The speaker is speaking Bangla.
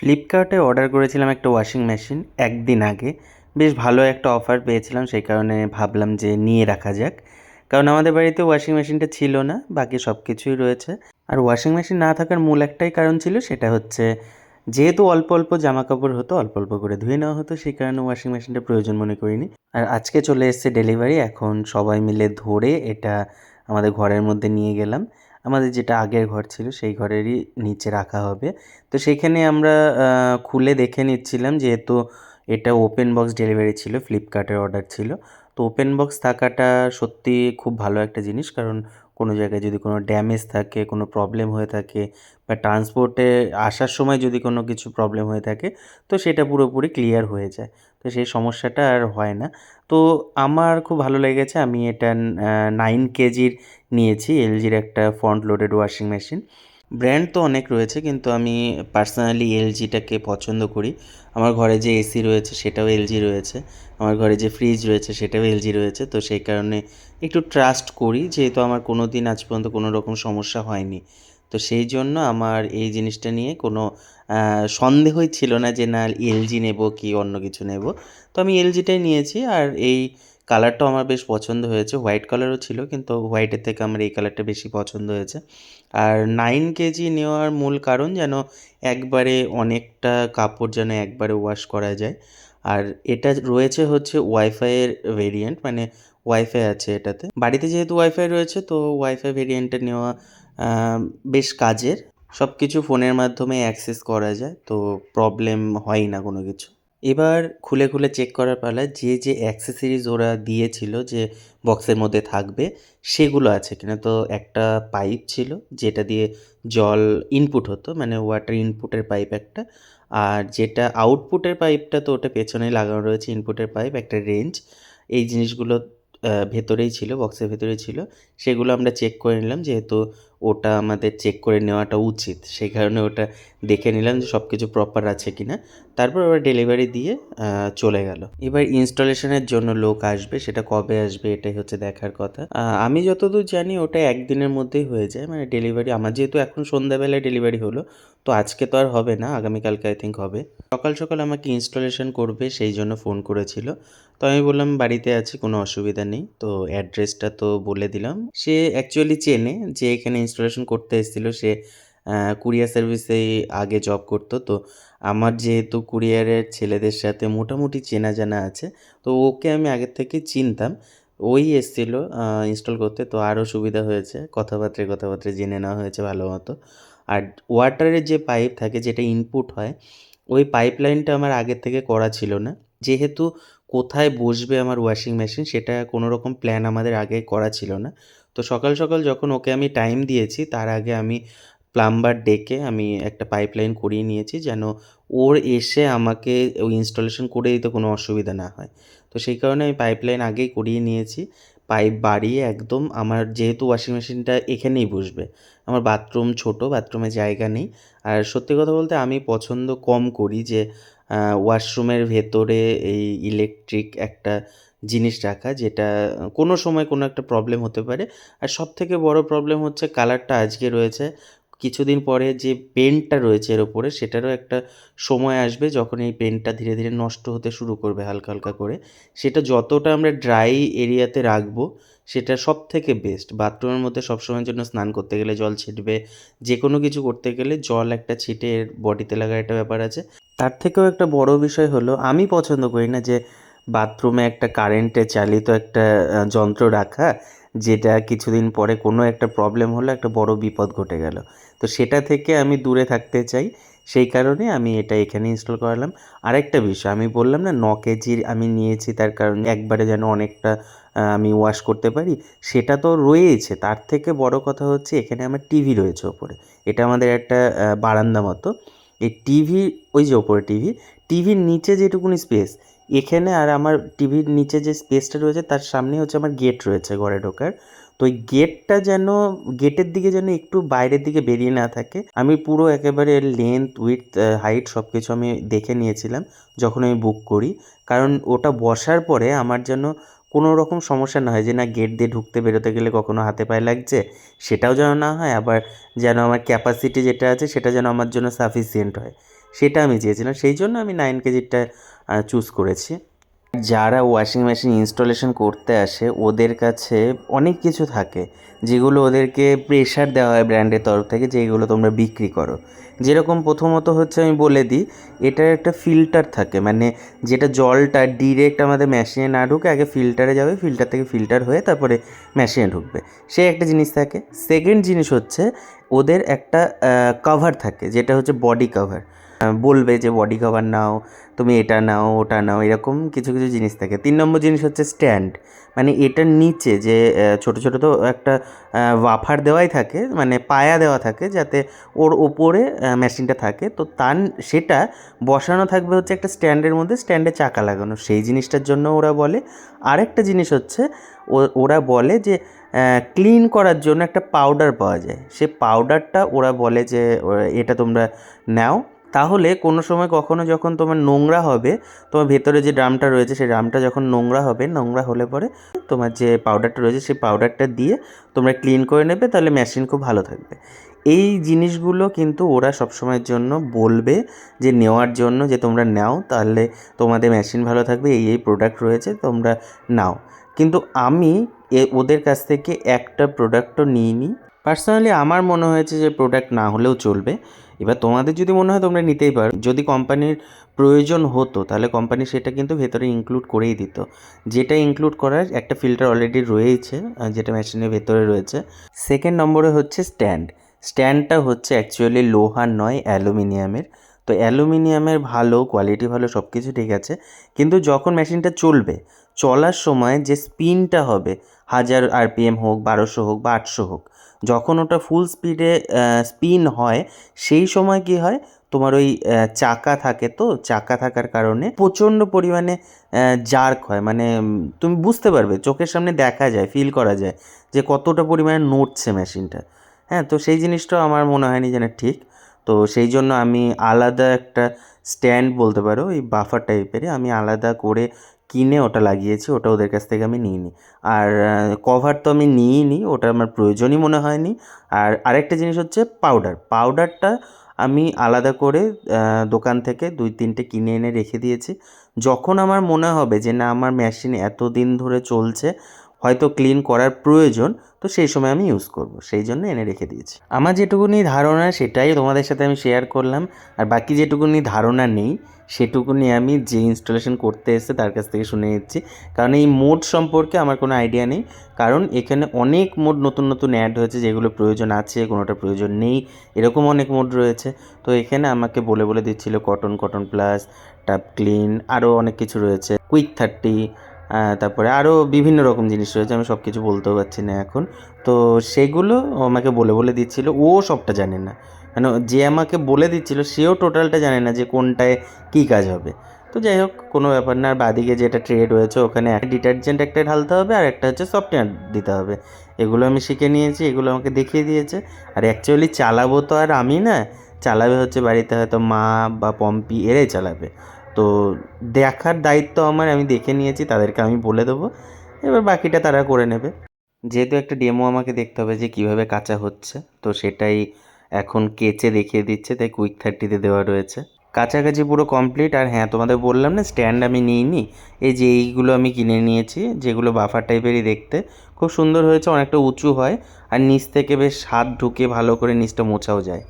ফ্লিপকার্টে অর্ডার করেছিলাম একটা ওয়াশিং মেশিন একদিন আগে। বেশ ভালো একটা অফার পেয়েছিলাম, সেই কারণে ভাবলাম যে নিয়ে রাখা যাক। কারণ আমাদের বাড়িতে ওয়াশিং মেশিনটা ছিল না, বাকি সব কিছুই রয়েছে। আর ওয়াশিং মেশিন না থাকার মূল একটাই কারণ ছিল, সেটা হচ্ছে যেহেতু অল্প অল্প জামা কাপড় হতো, অল্প অল্প করে ধুয়ে নেওয়া হতো, সেই কারণে ওয়াশিং মেশিনটা প্রয়োজন মনে করিনি। আর আজকে চলে এসেছে ডেলিভারি এখন সবাই মিলে ধরে এটা আমাদের ঘরের মধ্যে নিয়ে গেলাম। আমাদের যেটা আগের ঘর ছিল সেই ঘরেরই নিচে রাখা হবে। তো সেখানে আমরা খুলে দেখে নিচ্ছিলাম যেহেতু এটা ওপেন বক্স ডেলিভারি ছিল ফ্লিপকার্টের অর্ডার ছিল। তো ওপেন বক্স থাকাটা সত্যি খুব ভালো একটা জিনিস কারণ কোনো জায়গায় যদি কোনো ড্যামেজ থাকে, কোনো প্রবলেম হয়ে থাকে বা ট্রান্সপোর্টে আসার সময় যদি কোনো কিছু প্রবলেম হয়ে থাকে, তো সেটা পুরোপুরি ক্লিয়ার হয়ে যায়। তো সেই সমস্যাটা আর হয় না। তো আমার খুব ভালো লেগেছে, আমি এটা নাইন কেজির নিয়েছি এলজির একটা front loaded washing machine brand তো অনেক রয়েছে, কিন্তু আমি পার্সোনালি এলজিটাকে পছন্দ করি। আমার ঘরে যে এসি রয়েছে সেটাও এলজি রয়েছে। আমার ঘরে যে ফ্রিজ রয়েছে সেটাও এলজি রয়েছে। তো সেই কারণে একটু ট্রাস্ট করি, যেহেতু আমার কোনো দিন আজ পর্যন্ত কোনো রকম সমস্যা হয়নি। তো সেই জন্য আমার এই জিনিসটা নিয়ে কোনো সন্দেহই ছিল না যে না এলজি নেব কি অন্য কিছু নেব। তো আমি এলজিটাই নিয়েছি আর এই কালারটাও আমার বেশ পছন্দ হয়েছে। হোয়াইট কালারও ছিল, কিন্তু হোয়াইটের থেকে আমার এই কালারটা বেশি পছন্দ হয়েছে। আর নাইন কেজি নেওয়ার মূল কারণ যেন একবারে অনেকটা কাপড় যেন একবারে ওয়াশ করা যায়। আর এটা রয়েছে হচ্ছে ওয়াইফাইয়ের ভেরিয়েন্ট মানে ওয়াইফাই আছে এটাতে। বাড়িতে যেহেতু ওয়াইফাই রয়েছে, তো ওয়াইফাই ভেরিয়েন্টটা নেওয়া বেশ কাজের। সব কিছু ফোনের মাধ্যমে অ্যাক্সেস করা যায়, তো প্রবলেম হয় না কোনো কিছু। এবার খুলে খুলে চেক করার পালা যে যে অ্যাক্সেসরিজ ওরা দিয়েছিল যে বক্সের মধ্যে থাকবে, সেগুলো আছে কিনা? তো একটা পাইপ ছিল যেটা দিয়ে জল ইনপুট হতো মানে ওয়াটার ইনপুটের পাইপ একটা। আর যেটা আউটপুটের পাইপটা তো ওটা পেছনে লাগানো রয়েছে ইনপুটের পাইপ একটা রেঞ্জ এই জিনিসগুলো ভেতরেই ছিল বক্সের ভেতরেই ছিল। সেগুলো আমরা চেক করে নিলাম, যেহেতু ওটা আমাদের চেক করে নেওয়াটা উচিত। সেই কারণে ওটা দেখে নিলাম যে সব কিছু প্রপার আছে কিনা। তারপর ওরা ডেলিভারি দিয়ে চলে গেল। এবার ইনস্টলেশনের জন্য লোক আসবে, সেটা কবে আসবে এটাই হচ্ছে দেখার কথা। আমি যতদূর জানি ওটা একদিনের মধ্যেই হয়ে যায় মানে ডেলিভারি আমার যেহেতু এখন সন্ধ্যাবেলায় ডেলিভারি হলো, তো আজকে তো আর হবে না, আগামীকালকে আই থিঙ্ক হবে। সকাল সকাল আমাকে ইনস্টলেশন করবে, সেই জন্য ফোন করেছিল। তো আমি বললাম, বাড়িতে আছি, কোনো অসুবিধা নেই। তো অ্যাড্রেসটা তো বলে দিলাম। সে অ্যাকচুয়ালি চেনে যে এখানে ইনস্টলেশন করতে এসেছিল। সে কুরিয়ার সার্ভিসে আগে জব করতো। তো আমার যেহেতু কুরিয়ারের ছেলেদের সাথে মোটামুটি চেনা জানা আছে, তো ওকে আমি আগের থেকে চিনতাম। ওই এসেছিল ইনস্টল করতে। তো আরও সুবিধা হয়েছে। কথাবার্তায় কথাবার্তায় জেনে নেওয়া হয়েছে ভালো মতো। আর ওয়াটারের যে পাইপ থাকে, যেটা ইনপুট হয়, ওই পাইপ লাইনটা আমার আগের থেকে করা ছিল না। যেহেতু কোথায় বসবে আমার ওয়াশিং মেশিন সেটা কোনো রকম প্ল্যান আমাদের আগে করা ছিল না। তো সকাল সকাল যখন ওকে আমি টাইম দিয়েছি, তার আগে আমি প্লাম্বার ডেকে আমি একটা পাইপ লাইন করিয়ে নিয়েছি যেন ওর এসে আমাকে ওই ইনস্টলেশন করে দিতে কোনো অসুবিধা না হয়। তো সেই কারণে আমি পাইপলাইন আগেই করিয়ে নিয়েছি। পাইপ বাড়িয়ে একদম আমার যেহেতু ওয়াশিং মেশিনটা এখানেই বসবে, আমার বাথরুম ছোট বাথরুমে জায়গা নেই। আর সত্যি কথা বলতে আমি পছন্দ কম করি যে ওয়াশরুমের ভেতরে এই ইলেকট্রিক একটা জিনিস রাখা, যেটা কোনো সময় কোনো একটা প্রবলেম হতে পারে। আর সব থেকে বড় প্রবলেম হচ্ছে কালারটা আজকে রয়েছে। কিছুদিন পরে যে পেনটা রয়েছে এর ওপরে, সেটারও একটা সময় আসবে যখন এই পেনটা ধীরে ধীরে নষ্ট হতে শুরু করবে হালকা হালকা করে। সেটা যতটা আমরা ড্রাই এরিয়াতে রাখব, সেটা সব থেকে বেস্ট বাথরুমের মধ্যে সবসময়ের জন্য স্নান করতে গেলে জল ছিটবে যে কোনো কিছু করতে গেলে জল একটা ছিটে বডিতে লাগার একটা ব্যাপার আছে। তার থেকেও একটা বড় বিষয় হলো, আমি পছন্দ করি না যে বাথরুমে একটা কারেন্টে চালিত একটা যন্ত্র রাখা, যেটা কিছুদিন পরে কোনো একটা প্রবলেম হলো একটা বড় বিপদ ঘটে গেল। তো সেটা থেকে আমি দূরে থাকতে চাই। সেই কারণে আমি এটা এখানে ইনস্টল করালাম। আরেকটা বিষয়, আমি বললাম না, ন কেজির আমি নিয়েছি তার কারণ একবারে যেন অনেকটা আমি ওয়াশ করতে পারি, সেটা তো রয়েছে তার থেকে বড় কথা হচ্ছে এখানে আমার টিভি রয়েছে ওপরে। এটা আমাদের একটা বারান্দা মতো। এই টিভি ওই যে ওপরে টিভি টিভির নিচে যেটুকুনি স্পেস এখানে আর আমার টিভির নিচে যে স্পেসটা রয়েছে, তার সামনে হচ্ছে আমার গেট রয়েছে ঘরে ঢোকার। তো ওই গেটটা যেন গেটের দিকে যেন একটু বাইরের দিকে বেরিয়ে না থাকে, আমি পুরো একেবারে লেন্থ উইথ হাইট সব কিছু আমি দেখে নিয়েছিলাম যখন আমি বুক করি। কারণ ওটা বসার পরে আমার যেন কোনো রকম সমস্যা না হয় যে না গেট দিয়ে ঢুকতে বেরোতে গেলে কখনো হাতে পায়ে লাগছে, সেটাও যেন না হয়, আবার যেন আমার ক্যাপাসিটি যেটা আছে সেটা যেন আমার জন্য সাফিসিয়েন্ট হয়। সেটা আমি চেয়েছিলাম। সেই জন্য আমি নাইন কেজিরটা চুজ করেছি। যারা ওয়াশিং মেশিন ইনস্টলেশন করতে আসে, ওদের কাছে অনেক কিছু থাকে, যেগুলো ওদেরকে প্রেশার দেওয়া হয় ব্র্যান্ডের তরফ থেকে, যেগুলো তোমরা বিক্রি করো। যেরকম প্রথমত হচ্ছে আমি বলে দিই, এটার একটা ফিল্টার থাকে। মানে যেটা জলটা ডিরেক্ট আমাদের মেশিনে না ঢুকে, আগে ফিল্টারে যাবে ফিল্টার থেকে ফিল্টার হয়ে তারপরে মেশিনে ঢুকবে। সে একটা জিনিস থাকে। সেকেন্ড জিনিস হচ্ছে, ওদের একটা কভার থাকে, যেটা হচ্ছে বডি কভার বলবে যে বডি কভার নাও, তুমি এটা নাও, ওটা নাও, এরকম কিছু কিছু জিনিস থাকে। তিন নম্বর জিনিস হচ্ছে স্ট্যান্ড মানে এটার নিচে যে ছোটো ছোটো তো একটা ওয়াফার দেওয়াই থাকে মানে পায়া দেওয়া থাকে যাতে ওর ওপরে মেশিনটা থাকে। তো তার সেটা বসানো থাকবে হচ্ছে একটা স্ট্যান্ডের মধ্যে স্ট্যান্ডে চাকা লাগানো। সেই জিনিসটার জন্য ওরা বলে। আরেকটা জিনিস হচ্ছে ওরা বলে যে ক্লিন করার জন্য একটা পাউডার পাওয়া যায়। সে পাউডারটা ওরা বলে যে এটা তোমরা নাও। তাহলে কোনো সময় কখনো যখন তোমার নোংরা হবে, তোমার ভেতরে যে ড্রামটা রয়েছে, সেই ড্রামটা যখন নোংরা হবে, নোংরা হলে পরে তোমার যে পাউডারটা রয়েছে, সেই পাউডারটা দিয়ে তোমরা ক্লিন করে নেবে, তাহলে মেশিন খুব ভালো থাকবে। এই জিনিসগুলো কিন্তু ওরা সবসময়ের জন্য বলবে যে নেওয়ার জন্য যে তোমরা নাও, তাহলে তোমাদের মেশিন ভালো থাকবে, এই এই প্রোডাক্ট রয়েছে, তোমরা নাও। কিন্তু আমি ওদের কাছ থেকে একটা প্রোডাক্টও নিইনি। পার্সোনালি আমার মনে হয়েছে যে প্রোডাক্ট না হলেও চলবে। এবার তোমাদের যদি মনে হয় তোমরা নিতেই পারো। যদি কোম্পানির প্রয়োজন হতো, তাহলে কোম্পানি সেটা কিন্তু ভেতরে ইনক্লুড করেই দিত। যেটা ইনক্লুড করার একটা ফিল্টার অলরেডি রয়েছে যেটা মেশিনের ভেতরে রয়েছে। সেকেন্ড নম্বরে হচ্ছে স্ট্যান্ড স্ট্যান্ডটা হচ্ছে অ্যাকচুয়ালি লোহার নয়, অ্যালুমিনিয়ামের। তো অ্যালুমিনিয়ামের ভালো কোয়ালিটি ভালো সব কিছু ঠিক আছে। কিন্তু যখন মেশিনটা চলবে, চলার সময় যে স্পিনটা হবে, হাজার আরপিএম হোক, বারোশো হোক বা আটশো হোক যখন ওটা ফুল স্পিডে স্পিন হয়, সেই সময় কী হয়? তোমার ওই চাকা থাকে তো? চাকা থাকার কারণে প্রচণ্ড পরিমাণে জার্ক হয়। মানে তুমি বুঝতে পারবে, চোখের সামনে দেখা যায় ফিল করা যায় যে কতটা পরিমাণে নড়ছে মেশিনটা হ্যাঁ তো সেই জিনিসটাও আমার মনে হয়নি যেন ঠিক। তো সেই জন্য আমি আলাদা একটা স্ট্যান্ড বলতে পারো এই বাফার টাইপেরই আমি আলাদা করে কিনে ওটা লাগিয়েছি, ওটা ওদের কাছ থেকে আমি নিই নিইনি। আর কভার তো আমি নিইনি, ওটা আমার প্রয়োজনই মনে হয়নি। আর আরেকটা জিনিস হচ্ছে পাউডার পাউডারটা আমি আলাদা করে দোকান থেকে দুই তিনটে কিনে এনে রেখে দিয়েছি। যখন আমার মনে হবে যে না, আমার মেশিন এত দিন ধরে চলছে হয়তো ক্লিন করার প্রয়োজন, তো সেই সময় আমি ইউজ করব, সেই জন্য এনে রেখে দিয়েছি। আমার যেটুকুনি ধারণা সেটাই তোমাদের সাথে আমি শেয়ার করলাম, আর বাকি যেটুকুনি ধারণা নেই, সেটুকুনি আমি যে ইনস্টলেশন করতে এসে তার কাছ থেকে শুনে নিচ্ছি। কারণ এই মোড সম্পর্কে আমার কোনো আইডিয়া নেই, কারণ এখানে অনেক মোড নতুন নতুন অ্যাড হয়েছে, যেগুলো প্রয়োজন আছে, কোনোটা প্রয়োজন নেই, এরকম অনেক মোড রয়েছে। তো এখানে আমাকে বলে বলে দিচ্ছিল cotton cotton plus tub clean আরও অনেক কিছু রয়েছে কুইক থার্টি তারপরে আরও বিভিন্ন রকম জিনিস রয়েছে, আমি সব কিছু বলতেও পারছি না এখন। তো সেগুলো আমাকে বলে বলে দিচ্ছিল, ও সবটা জানে না। মানে যে আমাকে বলে দিচ্ছিল, সেও টোটালটা জানে না যে কোনটায় কী কাজ হবে। তো যাই হোক, কোনো ব্যাপার না, আর বাদিকে যেটা ট্রে রয়েছে, ওখানে একটা ডিটারজেন্ট একটা ঢালতে হবে, আর একটা হচ্ছে সফটওয়্যার দিতে হবে। এগুলো আমি শিখে নিয়েছি, এগুলো আমাকে দেখিয়ে দিয়েছে। আর অ্যাকচুয়ালি চালাবো তো আর আমি না, চালাবে হচ্ছে বাড়িতে হয়তো মা বা পম্পি এরাই চালাবে। তো দেখার দায়িত্ব আমার, আমি দেখে নিয়েছি, তাদেরকে আমি বলে দেবো। এবার বাকিটা তারা করে নেবে। যেহেতু একটা ডেমো আমাকে দেখতে হবে যে কীভাবে কাঁচা হচ্ছে, তো সেটাই এখন কেচে দেখিয়ে দিচ্ছে, তাই কুইক থার্টিতে দেওয়া রয়েছে। কাছাকাছি পুরো কমপ্লিট আর হ্যাঁ তোমাদের বললাম না স্ট্যান্ড আমি নিইনি। এই যে এইগুলো আমি কিনে নিয়েছি, যেগুলো বাফার টাইপেরই দেখতে। খুব সুন্দর হয়েছে, অনেকটা উঁচু হয়, আর নিচ থেকে বেশ হাত ঢুকে ভালো করে নিচটা মোছাও যায়।